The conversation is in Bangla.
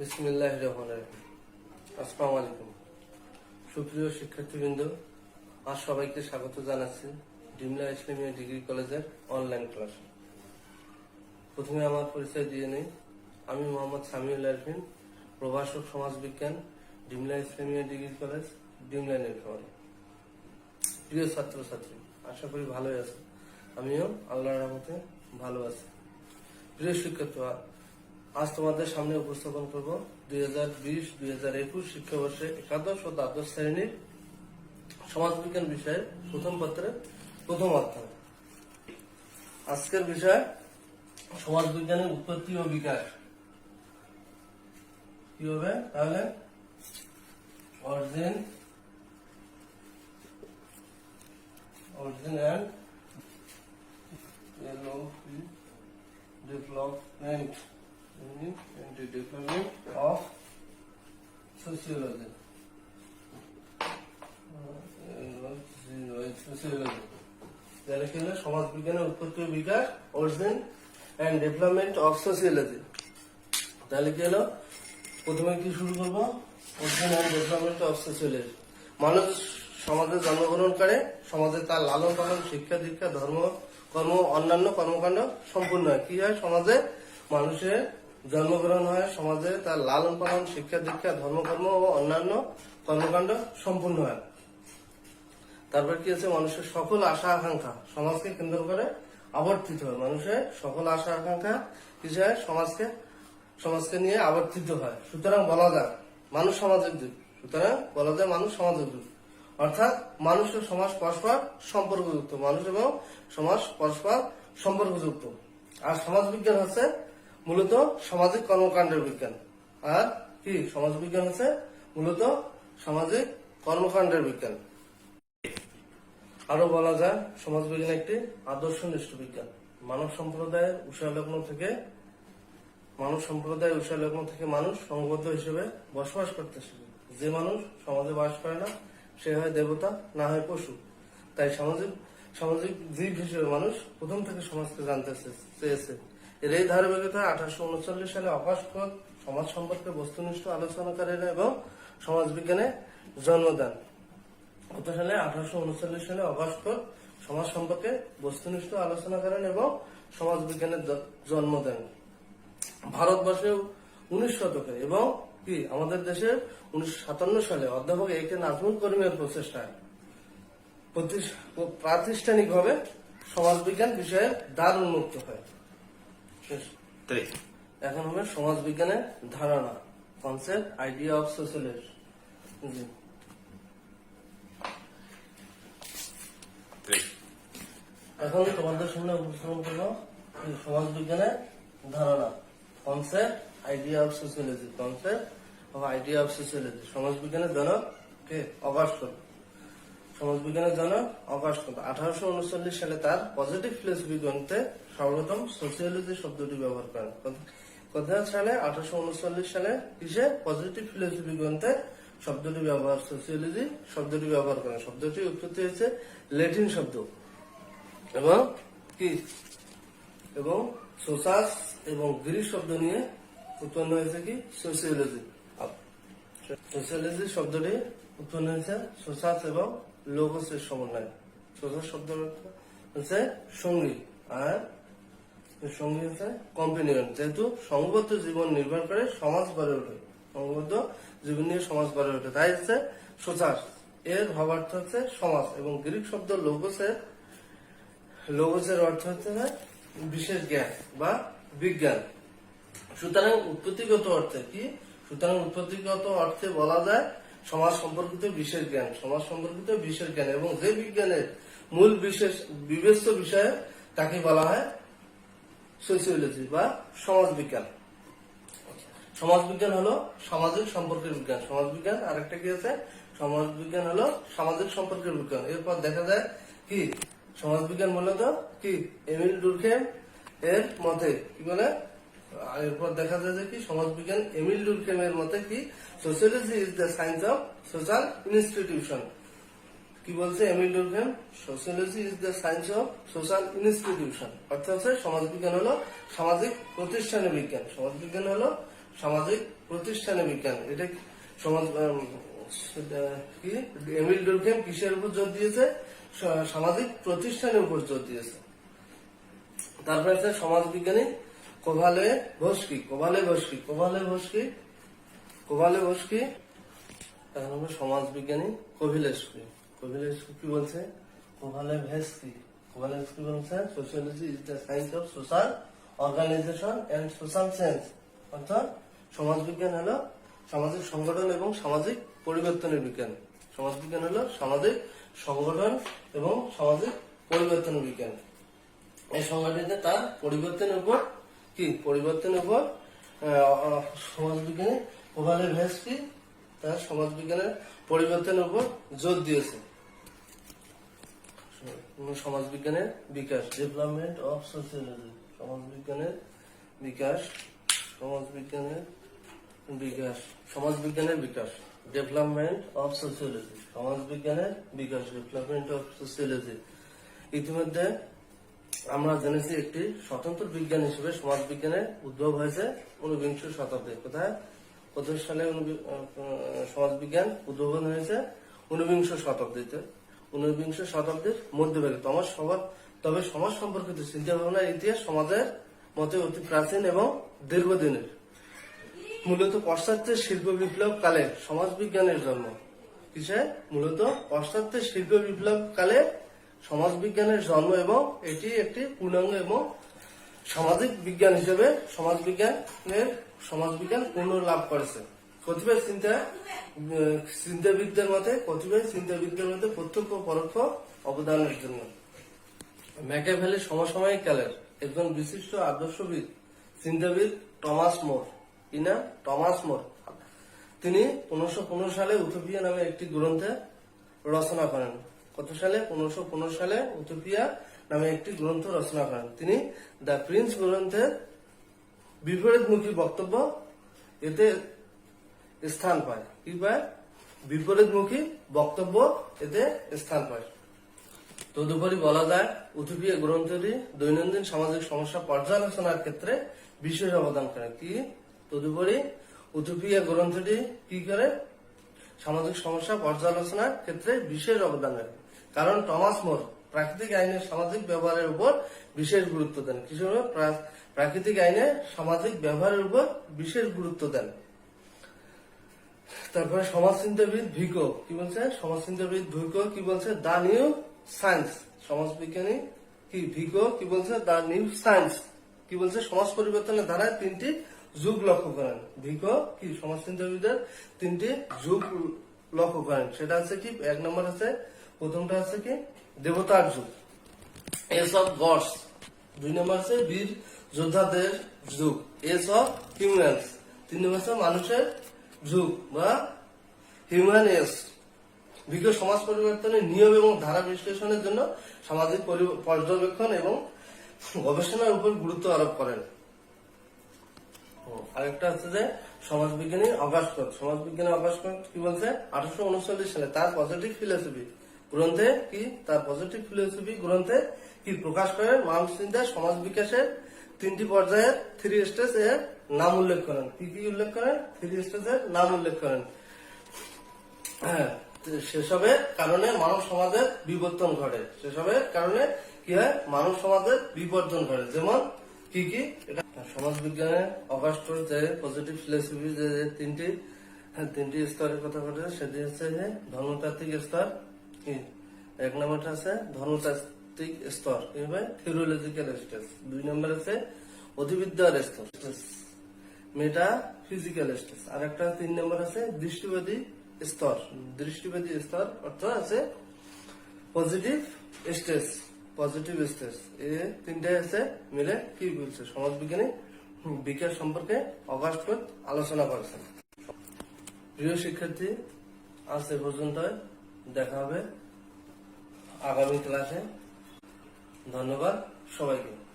বিসমিল্লাহ রহমান আসসালামু আলাইকুম। সুপ্রিয় শিক্ষার্থীবৃন্দ, আজ সবাইকে স্বাগত জানাচ্ছি ডিমলা ইসলামিয়া ডিগ্রি কলেজের অনলাইন ক্লাস। প্রথমে আমার পরিচয় দিয়ে নেই। আমি মোহাম্মদ সামিউল আরফিন, প্রভাষক সমাজবিজ্ঞান, ডিমলা ইসলামিয়া ডিগ্রি কলেজ, ডিমলা নীলফামারী। প্রিয় ছাত্রছাত্রী, আশা করি ভালোই আছে। আমিও আল্লাহর রহমতে ভালো আছি। প্রিয় শিক্ষার্থী আজ তোমাদের সামনে উপস্থাপন করব দুই হাজার বিশ, দুই হাজার একুশ শিক্ষাবর্ষে একাদশ ও দ্বাদশ শ্রেণির সমাজবিজ্ঞান বিষয়ের প্রথম পত্রের প্রথম অধ্যায়। আজকের বিষয় সমাজবিজ্ঞানের উৎপত্তি ও বিকাশ। কি হবে তাহলে? Origin origin development and the development of sociology. যারা সমাজ বিজ্ঞানের উৎপত্তি বিকাশ origin and development of sociology তাহলে কি হলো? প্রথমে কি শুরু করব? অরিজিন অ্যান্ড ডেভেলপমেন্ট অফ মানুষ সমাজে জন্মগ্রহণ করে, সমাজে তার লালন পালন, শিক্ষা দীক্ষা, ধর্ম, কর্ম, অন্যান্য কর্মকাণ্ড সম্পূর্ণ হয়। কি হয়? সমাজে মানুষের জন্মগ্রহণ হয়, সমাজে তার লালন পালন, শিক্ষা দীক্ষা, ধর্মকর্ম ও অন্যান্য কর্মকাণ্ড সম্পূর্ণ হয়। তারপর কি আছে? মানুষের সকল আশা, আকাঙ্ক্ষা সমাজকে কেন্দ্র করে আবর্তিত হয়। মানুষের সকল আশা, আকাঙ্ক্ষা কিছু হয় সমাজকে সমাজকে নিয়ে আবর্তিত হয়। সুতরাং বলা যায়, মানুষ সমাজের যুগ সুতরাং বলা যায়, মানুষ সমাজের যুগ অর্থাৎ মানুষ ও সমাজ পরস্পর সম্পর্কযুক্ত। মানুষ এবং সমাজ পরস্পর সম্পর্কযুক্ত। আর সমাজ বিজ্ঞান হচ্ছে মূলত সামাজিক কর্মকাণ্ডের বিজ্ঞান। আর কি? সমাজ বিজ্ঞান হচ্ছে মূলত সামাজিক কর্মকাণ্ডের বিজ্ঞান। আরও বলা যায়, সমাজ বিজ্ঞান একটি আদর্শনিষ্ঠ বিজ্ঞান। মানব সম্প্রদায়ের উষালগ্ন থেকে, মানব সম্প্রদায়ের উষালগ্ন থেকে মানুষ সংবদ্ধ হিসেবে বসবাস করতে শিখে। যে মানুষ সমাজে বাস করে না, সে হয় দেবতা, না হয় পশু। তাই সামাজিক সামাজিক জীব হিসেবে মানুষ প্রথম থেকে সমাজকে জানতে চেয়েছে। এর এই ধারাবাহিকতায় আঠারোশো উনচল্লিশ সালে অকাশপথ সমাজ সম্পর্কে বস্তুনিষ্ঠ আলোচনাকারীরা এবং সমাজবিজ্ঞানে জন্ম দেন। কত সালে আঠারোশো উনচল্লিশ সালে অগস্ট সমাজ সম্পর্কে বস্তুনিষ্ঠ আলোচনা করেন এবং সমাজ বিজ্ঞানের জ- জন্ম দেন। ভারতবর্ষে উনিশ শতকে এবং কি, আমাদের দেশে উনিশশো সাতান্ন সালে অধ্যাপক এ কে নাজমুল করিমের প্রচেষ্টায় প্রাতিষ্ঠানিকভাবে সমাজবিজ্ঞান বিষয়ে দ্বার উন্মুক্ত হয়। এখন হবে সমাজ বিজ্ঞানের ধারণা concept idea of socialist G. এখন তোমাদের সামনে উপস্থাপন করব এই সমাজ বিজ্ঞানের ধারণা concept idea of sociology concept of idea of sociology সমাজ বিজ্ঞানের জনক কে অগাস্ট সমাজ জন্য জনক অগাস্ট আঠারোশো উনচল্লিশ সালে তার পজিটিভ ফিলোসফি গ্রন্থে সর্বপ্রথম সোসিওলজি শব্দটি ব্যবহার করেন। কত- কোথায় সালে আঠারোশো উনচল্লিশ সালে কিসে পজিটিভ ফিলোসফি গ্রন্থে শব্দটি ব্যবহার সোসিওলজি শব্দটি ব্যবহার করেন। শব্দটি উৎপত্তি হয়েছে ল্যাটিন শব্দ। এবং কি? এবং সোসাস এবং গ্রিক শব্দ নিয়ে উৎপন্ন হয়েছে কি? সোসিওলজি সোসিওলজি শব্দটি উৎপন্ন হয়েছে সোসাস এবং লোগসের সমন্বয়। সোসাস শব্দ হচ্ছে সঙ্গী আর সঙ্গী হচ্ছে কম্পেনিয়ন যেহেতু সংবদ্ধ জীবন নির্ভর করে সমাজ গড়ে ওঠে সংবদ্ধ জীবন নিয়ে সমাজ গড়ে ওঠে। তাই হচ্ছে সোসাস এর ভাবার্থ হচ্ছে সমাজ এবং গ্রিক শব্দ লোগসের লোগসের অর্থ হচ্ছে বিশেষ জ্ঞান বা বিজ্ঞান। সুতরাং উৎপত্তিগত অর্থে কি? সুতরাং উৎপত্তিগত অর্থে বলা যায় সমাজ সম্পর্কিত বিশেষ জ্ঞান, সমাজ সম্পর্কিত বিশেষ জ্ঞান এবং যে বিজ্ঞানের মূল বিশেষ বিবেচ্য বিষয়ে তাকে বলা হয়? সোসিওলজি বা সমাজ বিজ্ঞান সমাজ বিজ্ঞান হলো সামাজিক সম্পর্কের বিজ্ঞান। সমাজ বিজ্ঞান আরেকটা কি আছে? সমাজ বিজ্ঞান হলো সামাজিক সম্পর্কের বিজ্ঞান। এরপর দেখা যায় কি? সমাজ বিজ্ঞান মূলত কি? এমিল ডুরখেম এর মতে কি বলে? এরপর দেখা যায় যে কি, সমাজ বিজ্ঞান এমিল ডুরখেম এর মতে কি sociology is the science of social institution কি বলছে Emile Durkheim sociology is the science of social institution অর্থাৎ হচ্ছে সমাজ বিজ্ঞান হলো সামাজিক প্রতিষ্ঠানের বিজ্ঞান। সমাজ বিজ্ঞান হলো সামাজিক প্রতিষ্ঠানে বিজ্ঞান। এটা সমাজ কি? এমিল ডুরকেম কিসের উপর জোর দিয়েছে? সামাজিক প্রতিষ্ঠানের উপর জোর দিয়েছে। তারপরে সমাজ বিজ্ঞানী কোভালে ভস্কি কোভালে ভস্কি কোভালে ভস্কি কোভালে ভস্কি এখন সমাজ বিজ্ঞানী কোভিলেস্কি। কোভিলেস্কি কি বলছে? কোভালে ভেস্কি। কোভালেস্কি বলছে sociology is the science of social organization and social science অর্থাৎ সমাজ বিজ্ঞান হলো সামাজিক সংগঠন এবং সামাজিক পরিবর্তনের বিজ্ঞান। সমাজ বিজ্ঞান হলো সামাজিক সংগঠন এবং সামাজিক পরিবর্তনের বিজ্ঞান। এই সংগঠনটা তার পরিবর্তনের উপর কি? পরিবর্তনের উপর সমাজবিজ্ঞানী ওভালে ভেস্কি তার সমাজবিজ্ঞানের পরিবর্তনের উপর জোর দিয়েছে। সমাজবিজ্ঞানের বিকাশ। ডেভেলপমেন্ট অফ সোশিয়োলজি সমাজবিজ্ঞানের বিকাশ। সমাজবিজ্ঞানের বিকাশ। সমাজবিজ্ঞানের বিকাশ। ডেভেলপমেন্ট অফ সোশিয়োলজি সমাজবিজ্ঞানের বিকাশ। ডেভেলপমেন্ট অফ সোশিয়োলজি ইতিমধ্যে আমরা জেনেছি একটি স্বতন্ত্র বিজ্ঞান হিসেবে সমাজ বিজ্ঞানের উদ্ভব হয়েছে ঊনবিংশ শতাব্দী কোথায়? কত সালে সমাজ বিজ্ঞান উদ্ভাবন হয়েছে ঊনবিংশ শতাব্দীতে। ঊনবিংশ শতাব্দীর মধ্যভাগে তোমার সবার তবে সমাজ সম্পর্কিত চিন্তা ভাবনার ইতিহাস সমাজের মতে অতি প্রাচীন এবং দীর্ঘদিনের। মূলত পাশ্চাত্যের শিল্প বিপ্লব কালে সমাজ বিজ্ঞানের জন্ম। কিসে? মূলত পাশ্চাত্যের শিল্প বিপ্লব কালে সমাজ বিজ্ঞানের জন্ম এবং এটি একটি পূর্ণাঙ্গ এবং সামাজিক বিজ্ঞান হিসেবে সমাজ বিজ্ঞানের সমাজ বিজ্ঞান পূর্ণ লাভ করেছে। কতিপয় চিন্তা চিন্তাবিদদের মতে কতিপয় চিন্তাবিদদের মধ্যে প্রত্যক্ষ পরোক্ষ অবদানের জন্য। ম্যাকাভেলি সমসাময়িক কালের একজন বিশিষ্ট আদর্শবিদ, চিন্তাবিদ টমাস মোর। ইনা টমাস মোর। তিনি পনেরো সালে উথোপিয়া নামে একটি গ্রন্থে রচনা করেন। কত সালে, পনেরোশো পনেরো সালে উথোপিয়া নামে একটি গ্রন্থ রচনা করেন। তিনি দ্য প্রিন্স গ্রন্থের বিপরীতমুখী বক্তব্য এতে স্থান পায়। কি পায়? বিপরীতমুখী বক্তব্য এতে স্থান পায়। তদুপরি বলা যায় উথুপিয়া গ্রন্থটি দৈনন্দিন সামাজিক সমস্যা পর্যালোচনার ক্ষেত্রে বিশেষ অবদান করে। কি? তদুপরি উথুপিয়া গ্রন্থটি কি করে? সামাজিক সমস্যা পর্যালোচনার ক্ষেত্রে বিশেষ অবদান রাখে কারণ টমাস মোর প্রাকৃতিক আইনের সামাজিক ব্যবহারের উপর বিশেষ গুরুত্ব দেন? প্রা- প্রাকৃতিক আইনে সামাজিক ব্যবহারের উপর বিশেষ গুরুত্ব দেন। তারপরে সমাজচিন্তাবিদ ভিকো কি বলছে? সমাজচিন্তাবিদ ভিকো কি বলছে? The new science. সমাজবিজ্ঞানী কি? ভিকো কি বলছে? The new science. কি বলছে? সমাজ পরিবর্তনের ধারায় তিনটি যুগ লক্ষ্য করেন। ভিকো কি? সমাজচিন্তাবিদের তিনটি যুগ লক্ষ্য করেন। সেটা হচ্ছে কি? এক নম্বর আছে প্রথমটা আছে কি? দেবতার যুগ। Age of gods. দুই নম্বর আছে বীর যোদ্ধাদের যুগ। এস অফ হিউম্যানস তিন নম্বর আছে মানুষের যুগ বা হিউম্যান এস বিজ্ঞ সমাজ পরিবর্তনের নিয়ম এবং ধারা বিশ্লেষণের জন্য সামাজিক পর্যবেক্ষণ এবং গবেষণার উপর গুরুত্ব আরোপ করেন। আরেকটা হচ্ছে যে সমাজবিজ্ঞানী অগাস্কর সমাজবিজ্ঞানী অগাস্কর কি বলছে? আঠারোশো উনচল্লিশ সালে। তার পজিটিভ ফিলোসফি গ্রন্থে কি? তার পজিটিভ ফিলোসফি গ্রন্থে কি প্রকাশ করেন? মানুষ চিন্তায় সমাজ বিকাশের তিনটি পর্যায়ের থ্রি স্টেজের নাম উল্লেখ করেন। কি কি উল্লেখ করেন? থ্রি স্টেজের নাম উল্লেখ করেন। হ্যাঁ, সেসবের কারণে মানব সমাজের বিবর্তন ঘটে। সেসবের কারণে কি হয়? মানব সমাজের বিবর্তন ঘটে। যেমন কি কি? এটা সমাজ বিজ্ঞানের অগাস্টর যে পজিটিভ ফিলোসফি যে যে তিনটি হ্যাঁ, তিনটি স্তরের কথা ঘটে সেটি হচ্ছে যে ধর্মতাত্ত্বিক স্তর এক নম্বরটা আছে ধর্মতাত্ত্বিক স্তর কি হবে থিওলজিক্যাল স্টেজ দুই নম্বর আছে অধিবিদ্যার স্তর মেটা ফিজিক্যাল স্টেজ আর একটা তিন নম্বর আছে দৃষ্টিবাদী স্তর। দৃষ্টিবাদী স্তর অর্থ আছে পজিটিভ স্টেজ পজিটিভ স্টেজ এই তিনটে আছে মিলে কি বলছে? সমাজ বিজ্ঞানী বিকাশ সম্পর্কে অগাস্ট আলোচনা করেছেন। প্রিয় শিক্ষার্থী, আজ এ পর্যন্ত দেখা হবে আগামী ক্লাসে। ধন্যবাদ সবাইকে।